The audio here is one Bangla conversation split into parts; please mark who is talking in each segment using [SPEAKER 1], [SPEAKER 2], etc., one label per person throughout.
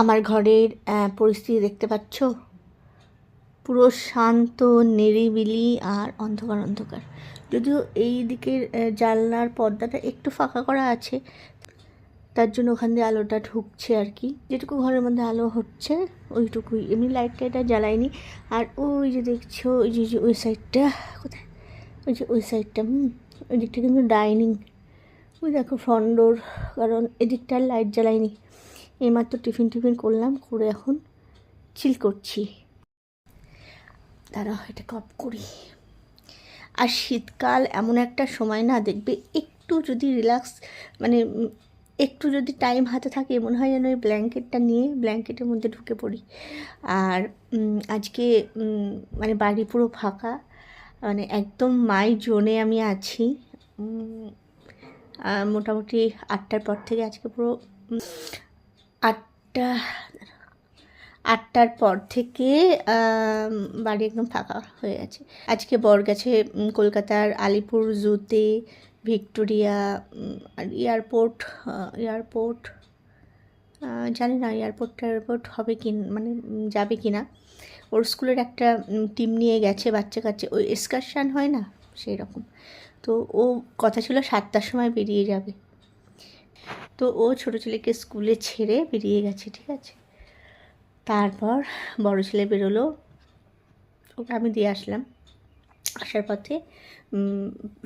[SPEAKER 1] আমার ঘরের পরিস্থিতি দেখতে পাচ্ছ? পুরো শান্ত, নিরিবিলি আর অন্ধকার অন্ধকার। যদিও এই দিকের জানলার পর্দাটা একটু ফাঁকা করা আছে, তার জন্য ওখান দিয়ে আলোটা ঢুকছে আর কি। যেটুকু ঘরের মধ্যে আলো হচ্ছে, ওইটুকুই। এমনি লাইট টাইট আর জ্বালাইনি আর ওই যে দেখছ, ওই যে যে, ওই সাইডটা কোথায়? ওই যে, ওই সাইডটা হুম, ওই দিকটা কিন্তু ডাইনিং ওই দেখো ফ্রন্ট ডোর কারণ এদিকটা লাইট জ্বালাইনি এইমাত্র টিফিন টিফিন করলাম, করে এখন চিল করছি। দাঁড়াও, এটা কপ করি। আর শীতকাল এমন একটা সময় না, দেখবে একটু যদি রিল্যাক্স মানে একটু যদি টাইম হাতে থাকে মনে হয় যেন ওই ব্ল্যাঙ্কেটটা নিয়ে ব্ল্যাঙ্কেটের মধ্যে ঢুকে পড়ি। আর আজকে মানে বাড়ি পুরো ফাঁকা মানে একদম মাই জোনে আমি আছি। মোটামুটি আটটার পর থেকে আজকে পুরো আটটা, আটটার পর থেকে বাড়ি একদম ফাঁকা হয়ে গেছে। আজকে বর গেছে কলকাতার আলিপুর জুতে, ভিক্টোরিয়া আর এয়ারপোর্ট এয়ারপোর্ট জানি না এয়ারপোর্ট এয়ারপোর্ট হবে কি মানে যাবে কি না ওর স্কুলের একটা টিম নিয়ে গেছে, বাচ্চা কাচ্চা, ওই এক্সকারশান হয় না? সেই রকম তো ও, কথা ছিল সাতটার সময় বেরিয়ে যাবে। তো ও ছোটো ছেলেকে স্কুলে ছেড়ে বেরিয়ে গেছে, ঠিক আছে? তারপর বড় ছেলে বেরোলো। ওকে আমি দিয়ে আসলাম। আসার পথে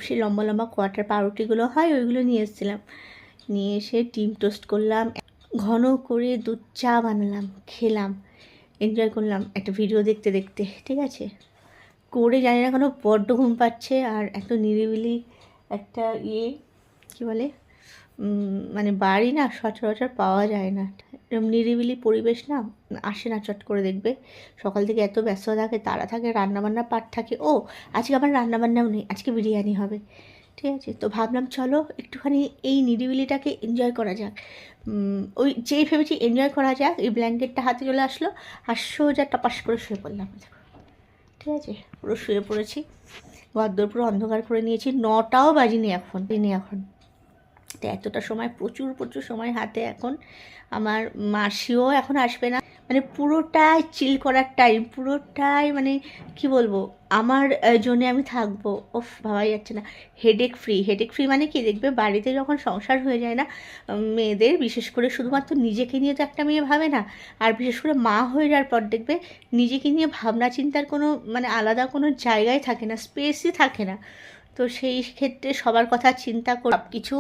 [SPEAKER 1] সে লম্বা লম্বা কোয়াটার পাউরুটিগুলো হয়, ওইগুলো নিয়ে এসেছিলাম। নিয়ে এসে ডিম টোস্ট করলাম, ঘন করে দুধ চা বানালাম, খেলাম এনজয় করলাম, একটা ভিডিও দেখতে দেখতে, ঠিক আছে? করে জানি না কেন বড্ড ঘুম পাচ্ছে আর এত নিরিবিলি একটা ইয়ে কী বলে? মানে বাড়ি না সচরাচর পাওয়া যায় না। এরকম নিরিবিলি পরিবেশ না আসে না, চট করে দেখবে। সকাল থেকে এত ব্যস্ত থাকে, তারা থাকে রান্নাবান্না পাট থাকে, ও, আজকে আমার রান্নাবান্নাও নেই, আজকে বিরিয়ানি হবে। ঠিক আছে? তো ভাবলাম চলো একটুখানি এই নিরিবিলিটাকে এনজয় করা যাক। ওই যেই ভেবেছি এনজয় করা যাক, এই ব্ল্যাঙ্কেটটা হাতে চলে আসলো, আর সোজা টপাস করে শুয়ে পড়লাম। ঠিক আছে? পুরো শুয়ে পড়েছি। ঘরদোর পুরো অন্ধকার করে নিয়েছি। নটাও বাজিনি এখন। দিনে এখন। তো এতটা সময়, প্রচুর প্রচুর সময় হাতে এখন। আমার মাসিও এখন আসবে না। মানে পুরোটাই চিল করার টাইম পুরোটাই মানে কি বলব, আমার জন্য আমি থাকব। ওফ, ভাবাই যাচ্ছে না। হেডেক ফ্রি হেডেক ফ্রি মানে কি, দেখবে বাড়িতে যখন সংসার হয়ে যায় না মেয়েদের বিশেষ করে শুধুমাত্র নিজেকে নিয়ে তো একটা মেয়ে ভাবে না, আর বিশেষ করে মা হয়ে যাওয়ার পর দেখবে নিজেকে নিয়ে ভাবনা চিন্তার কোনো মানে আলাদা কোনো জায়গায় থাকে না স্পেসই থাকে না। তো সেই ক্ষেত্রে সবার কথা চিন্তা করে সব কিছু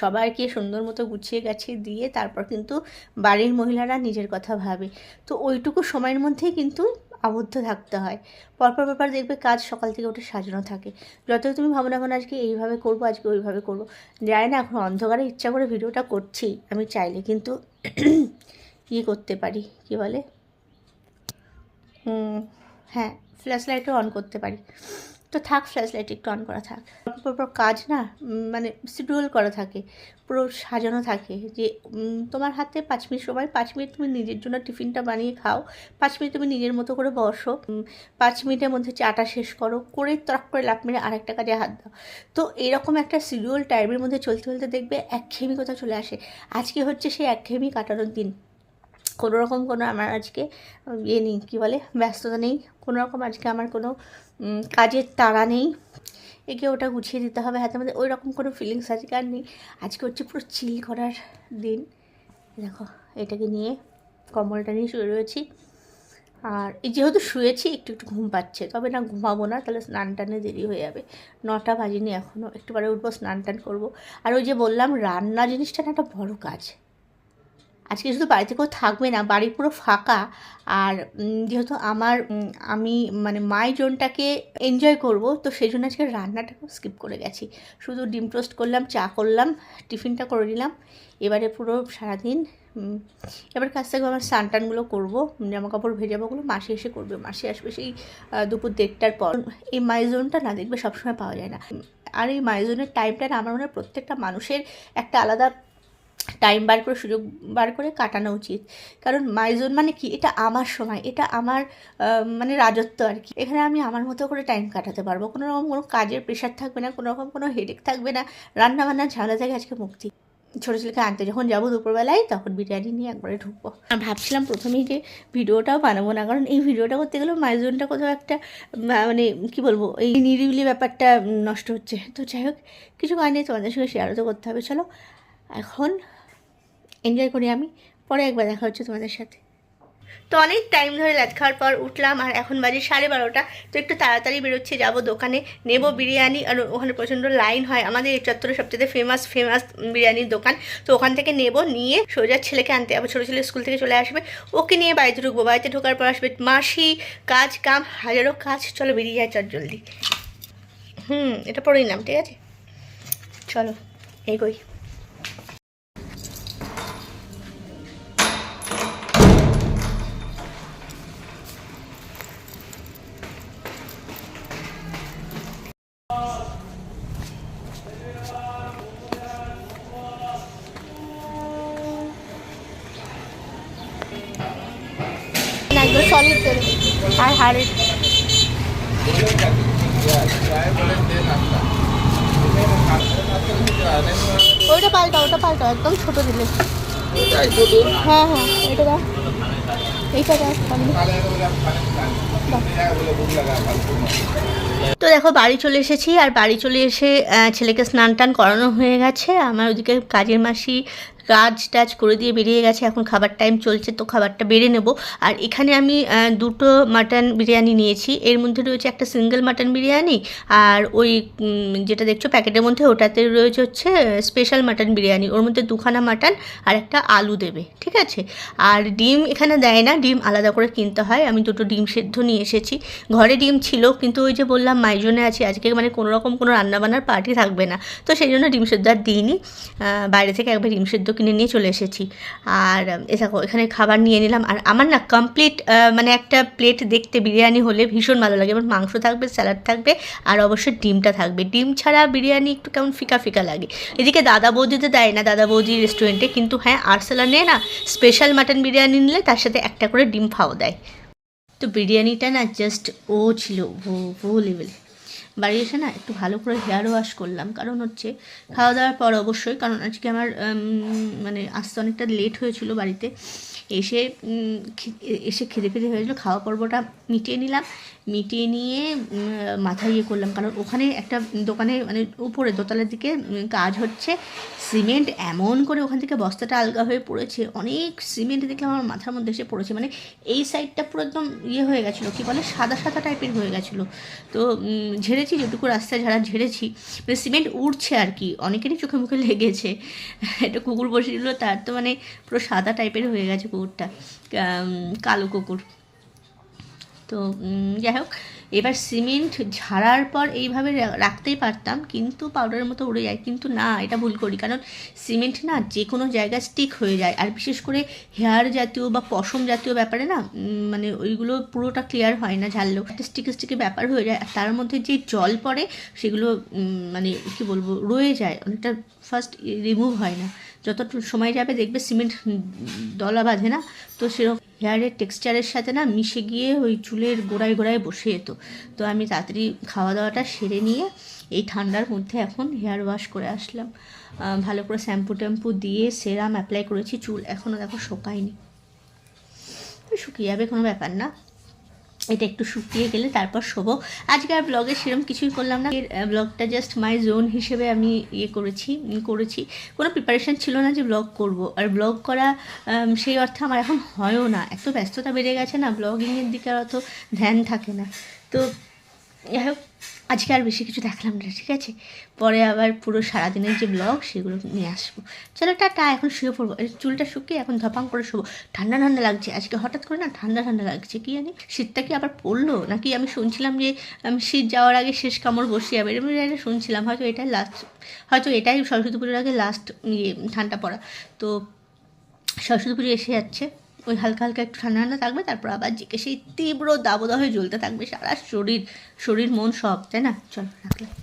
[SPEAKER 1] সবাইকে সুন্দর মতো গুছিয়ে গাছিয়ে দিয়ে তারপর কিন্তু বাড়ির মহিলারা নিজের কথা ভাবে। তো ওইটুকু সময়ের মধ্যেই কিন্তু আবদ্ধ থাকতে হয়। পরপর পরপর দেখবে কাজ সকাল থেকে উঠে সাজানো থাকে। যতই তুমি ভাবো না আজকে এইভাবে করব, আজকে ওইভাবে করব। যায় না, এখন অন্ধকারে ইচ্ছা করে ভিডিওটা করছি, আমি চাইলে কিন্তু ইয়ে করতে পারি, কি বলে? হ্যাঁ ফ্ল্যাশ লাইটও অন করতে পারি। তো থাক ফ্ল্যাশ লাইট একটু অন করা থাক। পরপর কাজ না মানে শিডিউল করা থাকে, পুরো সাজানো থাকে যে তোমার হাতে পাঁচ মিনিট সময়, পাঁচ মিনিট তুমি নিজের জন্য টিফিনটা বানিয়ে খাও, পাঁচ মিনিট তুমি নিজের মতো করে বসো পাঁচ মিনিটের মধ্যে চাটা শেষ করো, করে তরক করে লাভ মেরে আরেকটা কাজে হাত দাও। তো এরকম একটা শিডিউল টাইমের মধ্যে চলতে চলতে দেখবে একঘেয়েমি কোথাও চলে আসে। আজকে হচ্ছে সেই একঘেয়েমি কাটানোর দিন। কোনো রকম কোনো আমার আজকে ইয়ে নেই, কী বলে, ব্যস্ততা নেই। কোনো রকম আজকে আমার কোনো কাজের তাড়া নেই। একে ওটা গুছিয়ে দিতে হবে। হাতে মধ্যে ওই রকম কোনো ফিলিংস আজকে আর নেই। আজকে হচ্ছে পুরো চিল করার দিন। দেখো, এটাকে নিয়ে কম্বলটা নিয়ে শুয়ে রয়েছি। আর এই যেহেতু শুয়েছি, একটু একটু ঘুম পাচ্ছে। তবে না, ঘুমাবো না, তাহলে স্নান টানে দেরি হয়ে যাবে। নটা বাজেনি এখনও একটু পরে উঠবো, স্নান টান করব। আর ওই যে বললাম, রান্না জিনিসটা না, একটা বড় কাজ। আজকে শুধু বাড়িতে কেউ থাকবে না, বাড়ি পুরো ফাঁকা। আর যেহেতু আমার আমি মানে মাই জোনটাকে এনজয় করব, তো সেই জন্য আজকে রান্নাটাকেও স্কিপ করে গেছি। শুধু ডিম টোস্ট করলাম, চা করলাম, টিফিনটা করে নিলাম। এবারে পুরো সারাদিন এবার কাছ থেকে আমার স্নান-টানগুলো করব জামা কাপড় ভেজাবোগুলো মাসি এসে করবে। মাসি আসবে সেই দুপুর দেড়টার পর। এই মাইজোনটা না দেখবে সবসময় পাওয়া যায় না। আর এই মাইজোনের টাইমটা না, আমার মনে হয় প্রত্যেকটা মানুষের একটা আলাদা টাইম বার করে, সুযোগ বার করে কাটানো উচিত। কারণ মাইজোন মানে কি? এটা আমার সময়, এটা আমার মানে রাজত্ব আর কি। এখানে আমি আমার মতো করে টাইম কাটাতে পারব। কোনো রকম কোনো কাজের প্রেশার থাকবে না, কোনো রকম কোনো হেডেক থাকবে না। রান্না বান্নার ঝামেলা থেকে আজকে মুক্তি। ছোটো ছেলেকে আনতে যখন যাব দুপুরবেলায়, তখন বিরিয়ানি নিয়ে একবারে ঢুকবো। আর ভাবছিলাম প্রথমেই যে ভিডিওটাও বানাবো না, কারণ এই ভিডিওটা করতে গেলেও মাইজনটা কোথাও একটা মানে কি বলব, এই নিরিবিলি ব্যাপারটা নষ্ট হচ্ছে। তো যাই হোক, কিছু কারণে তোমাদের সঙ্গে শেয়ারও তো করতে হবে। চলো এখন এনজয় করি আমি। পরে একবার দেখা হচ্ছে তোমাদের সাথে। তো অনেক টাইম ধরে লাচ খাওয়ার পর উঠলাম আর এখন বাজে সাড়ে বারোটা। তো একটু তাড়াতাড়ি বেরোচ্ছে, যাব দোকানে। নেব বিরিয়ানি আর ওখানে প্রচণ্ড লাইন হয়। আমাদের এই চত্বরে সবচেয়ে ফেমাস ফেমাস বিরিয়ানির দোকান। তো ওখান থেকে নেব, নিয়ে সোজা ছেলেকে আনতে যাব। ছোটো ছেলে স্কুল থেকে চলে আসবে। ওকে নিয়ে বাড়িতে ঢুকবো। বাড়িতে ঢোকার পর আসবে মাসি, কাজ, কাম, হাজারো কাজ। চলো বেরিয়ে যায় চট জলদি। হুম, এটা পড়েই নাম ঠিক আছে? চলো, এগোই। একদম সলিড আর হাড়ের ওইটা পাল্টা, ওটা পাল্টা, একদম ছোট দিলে। হ্যাঁ হ্যাঁ এটা দাও। এইটা দাও তো দেখো, বাড়ি চলে এসেছি, আর বাড়ি চলে এসে ছেলেকে স্নান টান করানো হয়ে গেছে। আমার ওদিকে কাজের মাসি কাজ টাজ করে দিয়ে বেরিয়ে গেছে, এখন খাবার টাইম চলছে তো খাবারটা বেড়ে নেব। আর এখানে আমি দুটো মাটন বিরিয়ানি নিয়েছি। এর মধ্যে রয়েছে একটা সিঙ্গেল মাটন বিরিয়ানি আর ওই যেটা দেখছ প্যাকেটের মধ্যে, ওটাতে রয়েছে হচ্ছে স্পেশাল মাটন বিরিয়ানি। ওর মধ্যে দুখানা মাটন আর একটা আলু দেবে, ঠিক আছে? আর ডিম এখানে দেয় না, ডিম আলাদা করে কিনতে হয়। আমি দুটো ডিম সেদ্ধ নিয়ে এসেছি। ঘরে ডিম ছিল, কিন্তু ওই যে বললাম মাইজনে আছি। আজকে মানে কোনো রকম কোনো রান্নাবান্নার পার্টি থাকবে না। তো সেই জন্য ডিম সেদ্ধ আর দিইনি। বাইরে থেকে একবার ডিম সেদ্ধ কিনে নিয়ে চলে এসেছি। আর এ দেখো, এখানে খাবার নিয়ে নিলাম। আর আমার না কমপ্লিট মানে একটা প্লেট দেখতে বিরিয়ানি হলে ভীষণ ভালো লাগে। এবার মাংস থাকবে স্যালাড থাকবে, আর অবশ্যই ডিমটা থাকবে। ডিম ছাড়া বিরিয়ানি একটু কেমন ফিকা ফিকা লাগে। এদিকে দাদা বৌদিতে দেয় না, দাদা বৌদি রেস্টুরেন্টে কিন্তু হ্যাঁ আরসালানে না স্পেশাল মাটন বিরিয়ানি নিলে তার সাথে একটা করে ডিম ফাও দেয়। তো বিরিয়ানিটা না জাস্ট ও ছিল, ও ও লেভেলে বাড়ি এসে না একটু ভালো করে হেয়ার ওয়াশ করলাম। কারণ হচ্ছে খাওয়া দাওয়ার পর অবশ্যই, কারণ আজকে আমার মানে আসতে অনেকটা লেট হয়েছিল বাড়িতে। এসে এসে খেতে খেতে হয়েছিল খাওয়া পর্বটা মিটিয়ে নিলাম। মিটিয়ে নিয়ে মাথা ইয়ে করলাম, কারণ ওখানে একটা দোকানে মানে উপরে, দোতলার দিকে কাজ হচ্ছে। সিমেন্ট এমন করে ওখান থেকে বস্তাটা আলগা হয়ে পড়েছে, অনেক সিমেন্ট দেখলাম আমার মাথার মধ্যে এসে পড়েছে। মানে এই সাইডটা পুরো একদম ইয়ে হয়ে গেছিল, কী বলে, সাদা সাদা টাইপের হয়ে গেছিল। তো ঝেড়েছি, যেটুকু রাস্তায় ঝাড়া ঝেড়েছি মানে সিমেন্ট উঠছে আর কি, অনেকেরই চোখে মুখে লেগেছে। একটা কুকুর বসেছিল তার তো মানে পুরো সাদা টাইপের হয়ে গেছে কুকুরটা কালো কুকুর। তো যাই হোক এবার সিমেন্ট ঝাড়ার পর এইভাবে রাখতেই পারতাম, কিন্তু পাউডারের মতো উড়ে যায়। কিন্তু না, এটা ভুল করি, কারণ সিমেন্ট না যে কোনো জায়গায় স্টিক হয়ে যায়। আর বিশেষ করে হেয়ার জাতীয় বা পশম জাতীয় ব্যাপারে না মানে ওইগুলো পুরোটা ক্লিয়ার হয় না, ঝাড়লেও। একটা স্টিকি স্টিকি ব্যাপার হয়ে যায়। আর তার মধ্যে যে জল পড়ে, সেগুলো মানে কি বলব, রয়ে যায়। অনেকটা ফার্স্ট রিমুভ হয় না। যত সময় যাবে, দেখবে সিমেন্ট দলা বাঁধে না। তো সেরকম হেয়ারের টেক্সচারের সাথে না মিশে গিয়ে ওই চুলের গোড়ায় গোড়ায় বসে যেত। তো আমি তাড়াতাড়ি খাওয়া দাওয়াটা সেরে নিয়ে এই ঠান্ডার মধ্যে এখন হেয়ার ওয়াশ করে আসলাম। ভালো করে শ্যাম্পু ট্যাম্পু দিয়ে সেরাম অ্যাপ্লাই করেছি চুল। এখনও দেখো শোকায়নি। শুকিয়ে যাবে কোনো ব্যাপার না। এটা একটু শুকিয়ে গেলে তারপর শোবো। আজকে আর ব্লগে সেরম কিছুই করলাম না। ব্লগটা জাস্ট মাই জোন হিসেবে আমি ইয়ে করেছি করেছি। কোনো প্রিপারেশান ছিল না যে ব্লগ করব। আর ব্লগ করা সেই অর্থে আমার এখন হয়ও না। এত ব্যস্ততা বেড়ে গেছে না ব্লগিংয়ের দিকে আর অত ধ্যান থাকে না। তো যাই হোক আজকে আর বেশি কিছু দেখালাম না, ঠিক আছে? পরে আবার পুরো সারাদিনের যে ব্লগ সেগুলো নিয়ে আসব। চলো, টাটা, এখন শুয়ে পড়ব। চুলটা শুকিয়ে এখন ধপাং করে শুবো। ঠান্ডা ঠান্ডা লাগছে আজকে, হঠাৎ করে না ঠান্ডা ঠান্ডা লাগছে, কি জানি? শীতটা কি আবার পড়ল? নাকি আমি শুনছিলাম যে, আমি শীত যাওয়ার আগে শেষ কামড় বসে যাবে এরকম এটা শুনছিলাম, হয়তো এটাই লাস্ট হয়তো এটাই সরস্বতী পুজোর আগে লাস্ট ইয়ে ঠান্ডা পড়া। তো সরস্বতী পুজো এসে যাচ্ছে। ওই হালকা হালকা একটু ঠান্ডা ঠান্ডা থাকবে, তারপর আবার জিকে সেই তীব্র দাবদাহে জ্বলতে থাকবে সারা শরীর শরীর মন সব, তাই না? চল, রাখলাম।